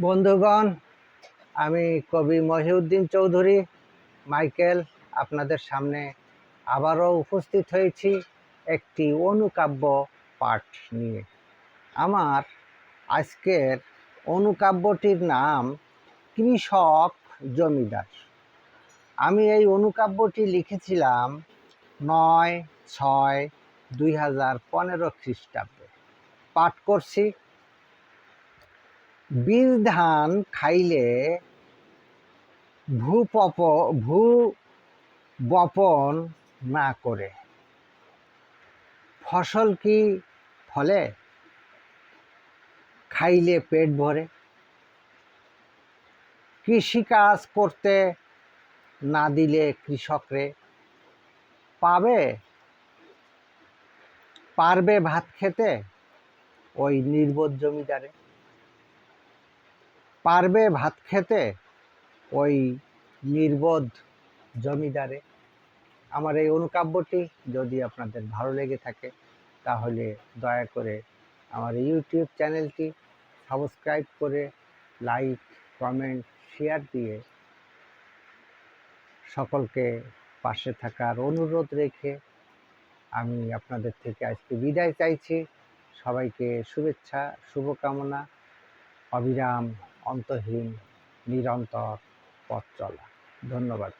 বন্ধুগণ, আমি কবি মহিউদ্দিন চৌধুরী। মাইকেল, আপনাদের সামনে আবারও উপস্থিত হয়েছি একটি অনুকাব্য পাঠ নিয়ে। আমার আজকের অনুকাব্যটির নাম কৃষক জমিদার। আমি এই অনুকাব্যটি লিখেছিলাম নয় ছয় দুই হাজার পনেরো খ্রিস্টাব্দে। পাঠ করছি বীজ ধান খাইলে ভূপপ ভূ বপন না করে। ফসল কি ফলে? খাইলে পেট ভরে। কৃষিকাজ করতে না দিলে কৃষকরে পাবে? পারবে ভাত খেতে? ওই নির্বোধ জমিদারে। পারবে ভাত খেতে? ওই নির্বোধ জমিদারে। আমার এই অনুকাব্যটি যদি আপনাদের ভালো লেগে থাকে, তাহলে দয়া করে আমার ইউটিউব চ্যানেলটি সাবস্ক্রাইব করে লাইক, কমেন্ট, শেয়ার দিয়ে সকলকে পাশে থাকার অনুরোধ রেখে আমি আপনাদের থেকে আজকে বিদায় চাইছি। সবাইকে শুভেচ্ছা, শুভকামনা, অবিরাম। অন্তহীন নিরন্তর পথ চলা। ধন্যবাদ।